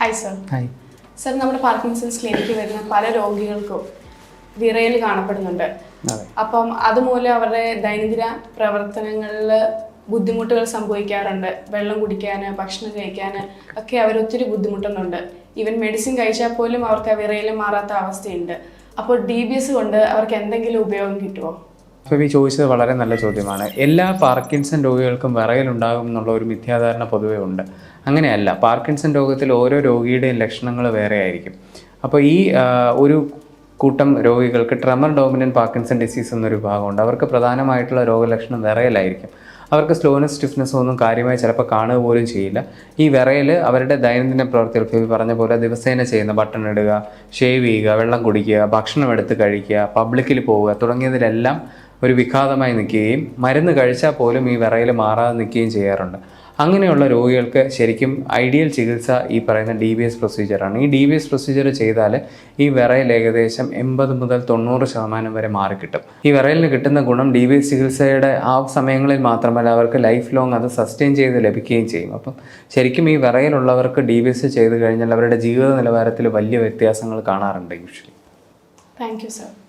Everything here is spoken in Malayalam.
ഹായ് സർ ഹായ് സർ നമ്മുടെ പാർക്കിൻസൺസ് ക്ലിനിക്കിൽ വരുന്ന പല രോഗികൾക്കും വിറയൽ കാണപ്പെടുന്നുണ്ട്. അപ്പം അതുമൂലം അവരുടെ ദൈനംദിന പ്രവർത്തനങ്ങളിൽ ബുദ്ധിമുട്ടുകൾ സംഭവിക്കാറുണ്ട്. വെള്ളം കുടിക്കാൻ ഭക്ഷണം കഴിക്കാൻ ഒക്കെ അവർ ഒത്തിരി ബുദ്ധിമുട്ടുന്നുണ്ട്. ഈവൻ മെഡിസിൻ കഴിച്ചാൽ പോലും അവർക്ക് വിറയൽ മാറാത്ത അവസ്ഥയുണ്ട്. അപ്പോൾ ഡി ബി എസ് കൊണ്ട് അവർക്ക് എന്തെങ്കിലും ഉപയോഗം കിട്ടുമോ ഈ ചോദിച്ചത് വളരെ നല്ല ചോദ്യമാണ്. എല്ലാ പാർക്കിൻസൺ രോഗികൾക്കും വിറയലുണ്ടാകും എന്നുള്ള ഒരു മിഥ്യാധാരണ പൊതുവേ ഉണ്ട്. അങ്ങനെയല്ല പാർക്കിൻസൺ രോഗത്തിൽ ഓരോ രോഗിയുടെയും ലക്ഷണങ്ങൾ വേറെ ആയിരിക്കും. അപ്പോൾ ഈ ഒരു കൂട്ടം രോഗികൾക്ക് ട്രമർ ഡോമിനൻ പാർക്കിൻസൺ ഡിസീസ് എന്നൊരു വിഭാഗമുണ്ട് അവർക്ക് പ്രധാനമായിട്ടുള്ള രോഗലക്ഷണം വിറയലായിരിക്കും. അവർക്ക് സ്ലോനസ് സ്റ്റിഫ്നെസ് ഒന്നും കാര്യമായി ചിലപ്പോൾ കാണുക പോലും ചെയ്യില്ല. ഈ വിറയൽ അവരുടെ ദൈനംദിന പ്രവർത്തികൾ ഫീൽ പറഞ്ഞ പോലെ ദിവസേന ചെയ്യുന്ന ബട്ടൺ ഇടുക ഷേവ് ചെയ്യുക വെള്ളം കുടിക്കുക ഭക്ഷണം എടുത്ത് കഴിക്കുക പബ്ലിക്കിൽ പോവുക തുടങ്ങിയതിലെല്ലാം ഒരു വിഘാതമായി നിൽക്കുകയും മരുന്ന് കഴിച്ചാൽ പോലും ഈ വിറയൽ മാറാതെ നിൽക്കുകയും ചെയ്യാറുണ്ട്. അങ്ങനെയുള്ള രോഗികൾക്ക് ശരിക്കും ഐഡിയൽ ചികിത്സ ഈ പറയുന്ന ഡി ബി എസ് പ്രൊസീജിയറാണ് ഈ ഡി ബി എസ് പ്രൊസീജിയർ ചെയ്താൽ ഈ വിറയൽ ഏകദേശം എൺപത് മുതൽ തൊണ്ണൂറ് ശതമാനം വരെ മാറിക്കിട്ടും. ഈ വിറയലിന് കിട്ടുന്ന ഗുണം ഡി ബി എസ് ചികിത്സയുടെ ആ സമയങ്ങളിൽ മാത്രമല്ല അവർക്ക് ലൈഫ് ലോങ് അത് സസ്റ്റെയിൻ ചെയ്ത് ലഭിക്കുകയും ചെയ്യും. അപ്പം ശരിക്കും ഈ വിറയലുള്ളവർക്ക് ഡി ബി എസ് ചെയ്ത് കഴിഞ്ഞാൽ അവരുടെ ജീവിത നിലവാരത്തിൽ വലിയ വ്യത്യാസങ്ങൾ കാണാറുണ്ട് യൂഷ്വലി താങ്ക് യു സർ